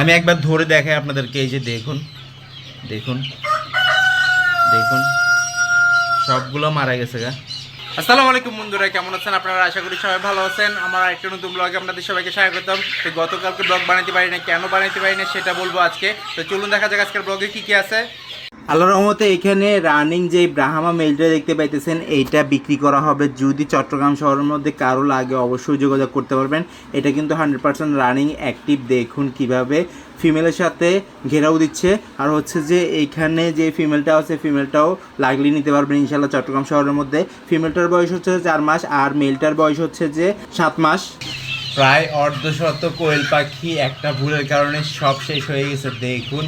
আমি একবার ধরে দেখাই আপনাদেরকে, এই যে দেখুন দেখুন দেখুন, সবগুলো মারা গেছে গা। আসসালামু আলাইকুম বন্ধুরা, কেমন আছেন আপনারা? আশা করি সবাই ভালো আছেন। আমার একটা নতুন ব্লগে আপনাদের সবাইকে স্বাগতম। তো গতকালকে ব্লগ বানাতে পারি না কেন বানাতে পারি না সেটা বলব আজকে। তো চলুন দেখা যাক আজকের ব্লগে কী কী আছে। আল্লাহ রহমতে এখানে রানিং যে ব্রাহ্মা মেলটা দেখতে পাইতেছেন, এইটা বিক্রি করা হবে যদি চট্টগ্রাম শহরের মধ্যে কারও লাগে, অবশ্যই যোগাযোগ করতে পারবেন। এটা কিন্তু হান্ড্রেড পার্সেন্ট রানিং অ্যাক্টিভ দেখুন কীভাবে ফিমেলের সাথে ঘেরাও দিচ্ছে। আর হচ্ছে যে এইখানে যে ফিমেলটা আছে ফিমেলটাও লাগলি নিতে পারবেন ইনশাল্লাহ চট্টগ্রাম শহরের মধ্যে। ফিমেলটার বয়স হচ্ছে চার মাস, আর মেলটার বয়স হচ্ছে যে সাত মাস। প্রায় অর্ধশত কোয়েল পাখি একটা ভুলের কারণে সব শেষ হয়ে গেছে। দেখুন,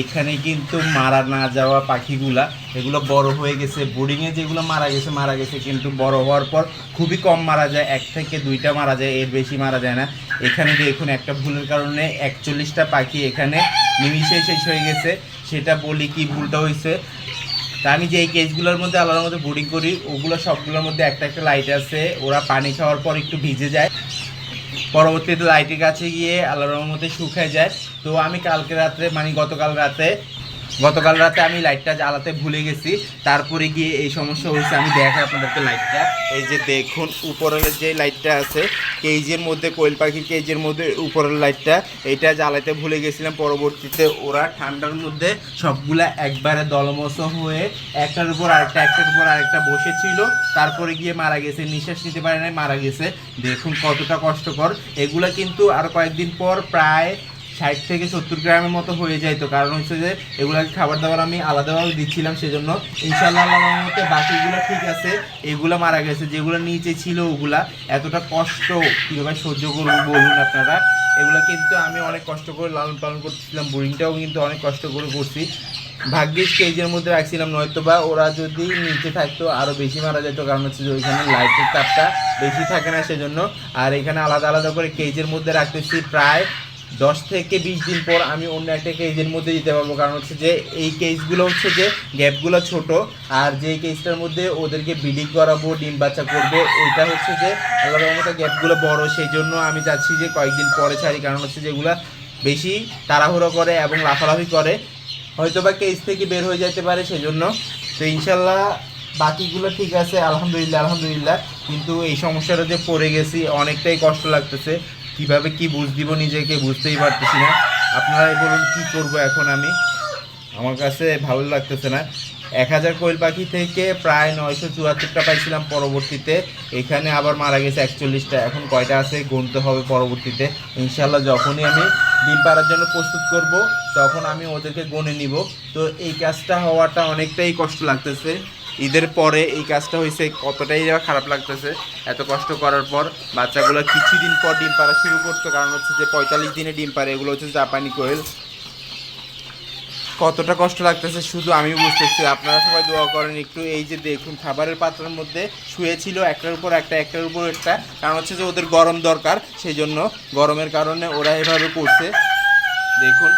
এখানে কিন্তু মারা না যাওয়া পাখিগুলা, এগুলো বড় হয়ে গেছে। বোর্ডিংয়ে যেগুলো মারা গেছে মারা গেছে কিন্তু বড় হওয়ার পর খুবই কম মারা যায়। এক থেকে দুইটা মারা যায়, এর বেশি মারা যায় না। এখানে দেখুন, একটা ভুলের কারণে একচল্লিশটা পাখি এখানে নিমিশে শেষ হয়ে গেছে। সেটা বলি কি ভুলটা হয়েছে? তা আমি যে কেসগুলোর মধ্যে আলাদা মধ্যে বোর্ডিং করি, ওগুলো সবগুলোর মধ্যে একটা একটা লাইট আছে। ওরা পানি খাওয়ার পর একটু ভিজে যায়। পরবর্তীতে লাইটের কাছে গিয়ে আল্লাহর রহমতে শুকিয়ে যায়। তো আমি কালকে রাত্রে মানে গতকাল রাতে গতকাল রাতে আমি লাইটটা জ্বালাতে ভুলে গেছি। তারপরে গিয়ে এই সমস্যা হয়েছে, আমি দেখাই আপনাদেরকে লাইটটা এই যে দেখুন, উপরের যে লাইটটা আছে কেজির মধ্যে, কোয়েল পাখির কেজির মধ্যে উপরের লাইটটা এইটা জ্বালাতে ভুলে গেছিলাম। পরবর্তীতে ওরা ঠান্ডার মধ্যে সবগুলা একবারে দলমস হয়ে একটার উপর আরেকটা, একটার উপর আরেকটা বসেছিল। তারপরে গিয়ে মারা গেছে, নিঃশ্বাস নিতে পারে নাই, মারা গেছে। দেখুন কতটা কষ্টকর। এগুলা কিন্তু আর কয়েকদিন পর প্রায় ষাট থেকে সত্তর গ্রামের মতো হয়ে যায় তো। কারণ হচ্ছে যে এগুলাকে খাবার দাবার আমি আলাদাভাবে দিচ্ছিলাম সেজন্য। ইনশাল্লাহ মতে বাকিগুলো ঠিক আছে। এগুলো মারা গেছে। যেগুলো নিচে ছিল ওগুলা এতটা কষ্ট কীভাবে সহ্য করব বলুন আপনারা? এগুলো কিন্তু আমি অনেক কষ্ট করে লালন পালন করছিলাম বোরিংটাও কিন্তু অনেক কষ্ট করে করছি। ভাগ্যিস কেজের মধ্যে রাখছিলাম। নয়তো বা ওরা যদি নিচে থাকতো আরও বেশি মারা যেত। কারণ হচ্ছে যে, ওইখানে লাইটের তাপটা বেশি থাকে না সেজন্য। আর এখানে আলাদা আলাদা করে কেজের মধ্যে রাখতেছি প্রায় দশ থেকে বিশ দিন পর আমি অন্য একটা কেজের মধ্যে দিতে পারব। কারণ হচ্ছে যে এই কেসগুলো হচ্ছে যে গ্যাপগুলো ছোট, আর যে কেসটার মধ্যে ওদেরকে বিডিং করাবো, ডিম বাচ্চা করবে ওইটা হচ্ছে যে আল্লাহ রহমতে গ্যাপগুলো বড়। সেই জন্য আমি চাচ্ছি যে কয়েকদিন পরে ছাড়ি। কারণ হচ্ছে যেগুলা বেশি তাড়াহুড়ো করে এবং লাফালাফি করে। হয়তো বা কেস থেকে বের হয়ে যেতে পারে সেজন্য তো ইনশাল্লাহ বাকিগুলো ঠিক আছে, আলহামদুলিল্লাহ আলহামদুলিল্লাহ। কিন্তু এই সমস্যাটা যে পড়ে গেছি, অনেকটাই কষ্ট লাগতেছে। কীভাবে কি বুঝ দিব নিজেকে বুঝতেই পারতেছি না। আপনারাই বলুন কি করব এখন আমি। আমার কাছে ভালো লাগতেছে না। এক হাজার কোয়েল পাখি থেকে প্রায় নয়শো চুয়াত্তরটা পাইছিলাম পরবর্তীতে। এখানে আবার মারা গেছে একচল্লিশটা। এখন কয়টা আছে গুনতে হবে পরবর্তীতে। ইনশাল্লাহ যখনই আমি ডিম পাড়ার জন্য প্রস্তুত করব, তখন আমি ওদেরকে গনে নিব। তো এই কাজটা হওয়াটা অনেকটাই কষ্ট লাগতেছে। ঈদের পরে এই কাজটা হয়েছে, কতটাই খারাপ লাগতেছে, এত কষ্ট করার পর বাচ্চাগুলো কিছুদিন পর ডিম পাড়া শুরু করতো, কারণ হচ্ছে যে পঁয়তাল্লিশ দিনে ডিম পাড়ে, এগুলো হচ্ছে জাপানি কোয়েল। কতটা কষ্ট লাগতেছে শুধু আমি বুঝতেছি, আপনারা সবাই দোয়া করেন একটু, এই যে দেখুন, খাবারের পাত্রের মধ্যে শুয়েছিল একটার উপর একটা, একটার উপর একটা, কারণ হচ্ছে যে ওদের গরম দরকার, সেই জন্য গরমের কারণে ওরা এভাবে করছে। দেখুন।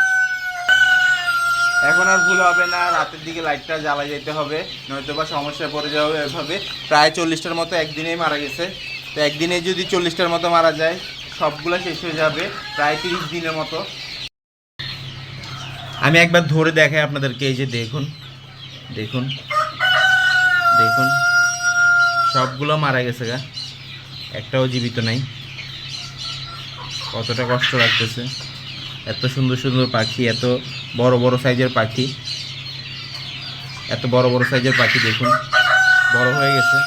এখন আর ভুল হবে না, রাতের দিকে লাইটটা জ্বালা যেতে হবে, নয়তো বা সমস্যায় পড়ে যাবে এভাবে। প্রায় চল্লিশটার মতো একদিনেই মারা গেছে। তো একদিনে যদি চল্লিশটার মতো মারা যায়, সবগুলো শেষ হয়ে যাবে, প্রায় তিরিশ দিনের মতো। আমি একবার ধরে দেখাই আপনাদেরকে, এই যে দেখুন দেখুন দেখুন, সবগুলো মারা গেছে গা। একটাও জীবিত নাই। কতটা কষ্ট লাগতেছে। এত সুন্দর সুন্দর পাখি, এত বড় বড় সাইজের পাখি। এত বড় বড় সাইজের পাখি দেখুন। বড় হয়ে গেছে।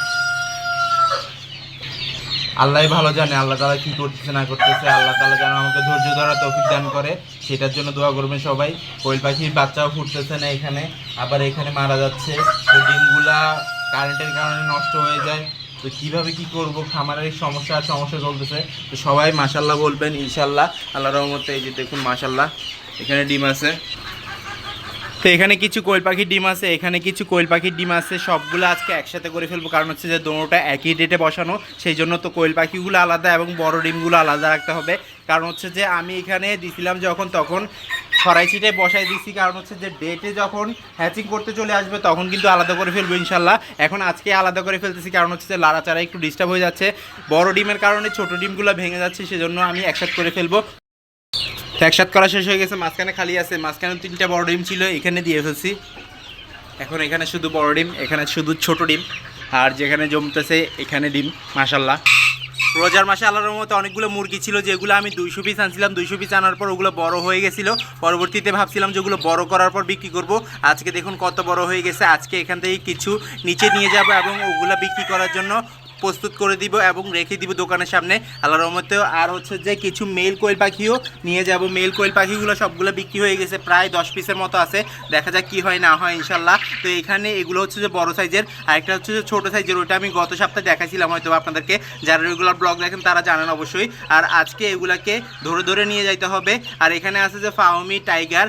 আল্লাহ ভালো জানে আল্লাহ তালা কি করতেছে, না করতেছে। আল্লাহ তালা যেন আমাকে ধৈর্য ধরা তৌফিক দান করে। সেটার জন্য দোয়া করবেন সবাই। কোয়েল পাখির বাচ্চাও ফুটতেছে না এখানে। আবার এখানে মারা যাচ্ছে। তো ডিমগুলা কারেন্টের কারণে নষ্ট হয়ে যায়। তো কীভাবে কি করব? খামারের সমস্যা সমস্যা চলতেছে। তো সবাই মাশাল্লাহ বলবেন ইনশাল্লাহ আল্লাহ রহমতে এই যে দেখুন মাশাল্লাহ এখানে ডিম আছে। তো এখানে কিছু কোয়েল পাখির ডিম আছে, এখানে কিছু কোয়েল পাখির ডিম আছে, সবগুলো আজকে একসাথে করে ফেলব। কারণ হচ্ছে যে দোনোটা একই ডেটে বসানো, সেই জন্য তো কোয়েল পাখিগুলো আলাদা এবং বড় ডিমগুলো আলাদা রাখতে হবে। কারণ হচ্ছে যে আমি এখানে দিছিলাম যখন, তখন ছড়াই ছিটে বসাই দিছি। কারণ হচ্ছে যে ডেটে যখন হ্যাচিং করতে চলে আসবে, তখন কিন্তু আলাদা করে ফেলব ইনশাল্লাহ। এখন আজকে আলাদা করে ফেলতেছি, কারণ হচ্ছে যে লাড়াচাড়া একটু ডিস্টার্ব হয়ে যাচ্ছে। বড় ডিমের কারণে ছোট ডিমগুলো ভেঙে যাচ্ছে, সেজন্য আমি একসাথে করে ফেলব। একসাথ করা শেষ হয়ে গেছে, মাঝখানে খালি আছে, মাঝখানে তিনটা বড় ডিম ছিল, এখানে দিয়ে ফেলছি। এখন এখানে শুধু বড় ডিম, এখানে শুধু ছোট ডিম, আর যেখানে জমতেছে এখানে ডিম মাসাল্লাহ রোজার মাসে আল্লাহর মতো অনেকগুলো মুরগি ছিল, যেগুলো আমি দুইশো পিস আনছিলাম, দুইশো পিস আনার পর ওগুলো বড় হয়ে গেছিল। পরবর্তীতে ভাবছিলাম যে ওগুলো বড় করার পর বিক্রি করব। আজকে দেখুন কত বড় হয়ে গেছে, আজকে এখান থেকে কিছু নিচে নিয়ে যাব এবং ওগুলো বিক্রি করার জন্য প্রস্তুত করে দিব এবং রেখে দিব দোকানের সামনে। আল্লাহ রহমতে আর হচ্ছে যে কিছু মেল কোয়েল পাখিও নিয়ে যাব। মেল কোয়েল পাখিগুলো সবগুলো বিক্রি হয়ে গেছে, প্রায় দশ পিসের মতো আছে। দেখা যাক কি হয় না হয় ইনশাল্লাহ তো এখানে এগুলো হচ্ছে যে বড় সাইজের, আর একটা হচ্ছে যে ছোটো সাইজের, ওটা আমি গত সপ্তাহে দেখাছিলাম হয়তো আপনাদেরকে। যারা রেগুলার ব্লগ দেখেন তারা জানেন অবশ্যই। আর আজকে এগুলাকে ধরে ধরে নিয়ে যাইতে হবে। আর এখানে আছে যে ফাওমি টাইগার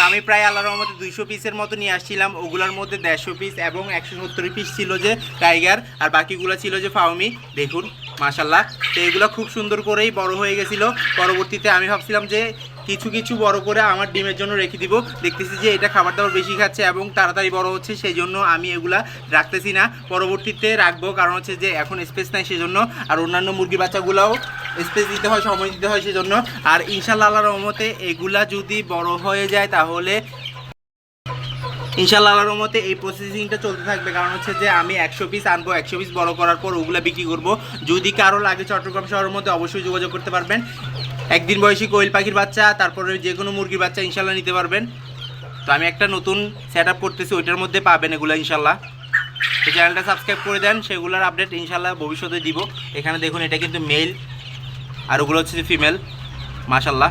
তো আমি প্রায় আল্লাহ রহমতে দুইশো পিসের মতো নিয়ে আসছিলাম। ওগুলোর মধ্যে দেড়শো পিস এবং একশো সত্তর পিস ছিল যে টাইগার আর বাকিগুলো ছিল যে ফাউমি দেখুন মাশাল্লাহ তো এগুলো খুব সুন্দর করেই বড় হয়ে গেছিল। পরবর্তীতে আমি ভাবছিলাম যে কিছু কিছু বড় করে আমার ডিমের জন্য রেখে দিব। দেখতেছি যে এটা খাবার দাবার বেশি খাচ্ছে এবং তাড়াতাড়ি বড় হচ্ছে সেই জন্য আমি এগুলা রাখতেছি না। পরবর্তীতে রাখব, কারণ হচ্ছে যে এখন স্পেস নাই সেজন্য। আর অন্যান্য মুরগি বাচ্চাগুলাও স্পেস দিতে হয়, সময় দিতে হয় সেজন্য। আর ইনশাল্লাহ আল্লাহর রহমতে এগুলা যদি বড় হয়ে যায় তাহলে ইনশাল্লাহ আল্লাহর রহমতে এই প্রসেসিংটা চলতে থাকবে। কারণ হচ্ছে যে আমি একশো পিস আনব, একশো পিস বড় করার পর ওগুলো বিক্রি করব। যদি কারও লাগে চট্টগ্রাম শহরের মধ্যে অবশ্যই যোগাযোগ করতে পারবেন। একদিন বয়সী কোয়েল পাখির বাচ্চা, তারপরে যে কোনো মুরগির বাচ্চা ইনশাল্লাহ নিতে পারবেন। তো আমি একটা নতুন সেট আপ করতেছি, ওইটার মধ্যে পাবেন এগুলো ইনশাল্লাহ। তো চ্যানেলটা সাবস্ক্রাইব করে দেন, সেগুলোর আপডেট ইনশাল্লাহ ভবিষ্যতে দিব। এখানে দেখুন, এটা কিন্তু মেল আর ওগুলো হচ্ছে ফিমেল মাশাল্লাহ।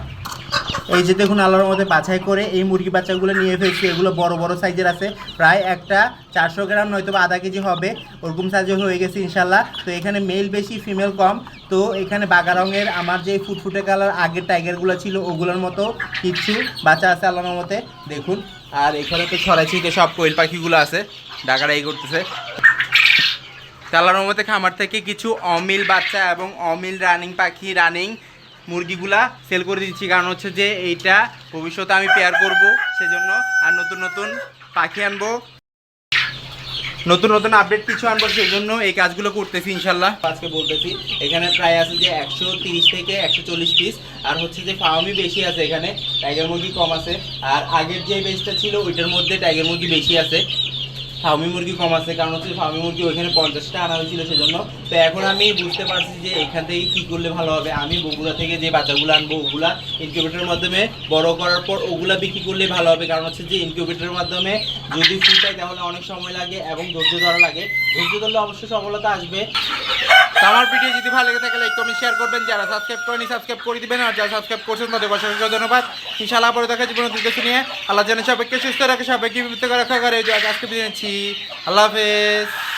এই যে দেখুন আল্লাহর মধ্যে বাছাই করে এই মুরগি বাচ্চাগুলো নিয়ে ফেলছি। এগুলো বড় বড় সাইজের আছে। প্রায় একটা চারশো গ্রাম নয়তো বা আধা কেজি হবে। ওরকম সাইজের হয়ে গেছে ইনশাল্লাহ তো এখানে মেল বেশি ফিমেল কম। তো এখানে বাগা রঙের আমার যে ফুটফুটে কালার আগের টাইগারগুলো ছিল, ওগুলোর মতো কিছু বাচ্চা আছে আল্লাহর মতে দেখুন। আর এখানে তো ছড়াই ছিটে সব কোয়েল পাখিগুলো আছে। ডাকাটা এই করতেছে তালার মধ্যে খামার থেকে কিছু অমিল বাচ্চা এবং অমিল রানিং পাখি রানিং মুরগিগুলা সেল করে দিচ্ছি। কারণ হচ্ছে যে এইটা ভবিষ্যতে আমি পেয়ার করব, সেজন্য আর নতুন নতুন পাখি আনব। নতুন নতুন আপডেট কিছু আনব সেই জন্য এই কাজগুলো করতেছি ইনশাল্লাহ। আজকে বলতেছি, এখানে প্রায় আছে যে একশো তিরিশ থেকে একশো চল্লিশ পিস আর হচ্ছে যে ফার্মই বেশি আছে এখানে টাইগার মুরগি কম আছে। আর আগের যে বেসটা ছিল, ওইটার মধ্যে টাইগার মুরগি বেশি আছে। ফার্মি মুরগি কম আছে, কারণ হচ্ছে ফার্মি মুরগি ওইখানে পঞ্চাশটা আনা হয়েছিল সেজন্য। তো এখন আমি বুঝতে পারছি যে এখান থেকে কী করলে ভালো হবে। আমি বগুড়া থেকে যে বাচ্চাগুলো আনব, ওগুলা ইনকিউবেটারের মাধ্যমে বড় করার পর ওগুলা বিক্রি করলে ভালো হবে। কারণ হচ্ছে যে ইনকিউবেটারের মাধ্যমে যদি ফুটাই তাহলে অনেক সময় লাগে এবং ধৈর্য ধরা লাগে। ধৈর্য ধরলে অবশ্যই সফলতা আসবে। আমার ভিডিও যদি ভালো লেগে থাকে লাইক কমেন্ট শেয়ার করবেন। যারা সাবস্ক্রাইব করেনি সাবস্ক্রাইব করে দিবেন। আর যারা সাবস্ক্রাইব করছেন, তাদের অসংখ্য ধন্যবাদ। ইনশাআল্লাহ পরে দেখা জীবন উদ্দেশ্য নিয়ে। আল্লাহ যেন সবাইকে সুস্থ রাখে, সবাইকে বিপদ রাখা। করে আজকে বিদায় নিচ্ছি। আল্লাহ হাফেজ।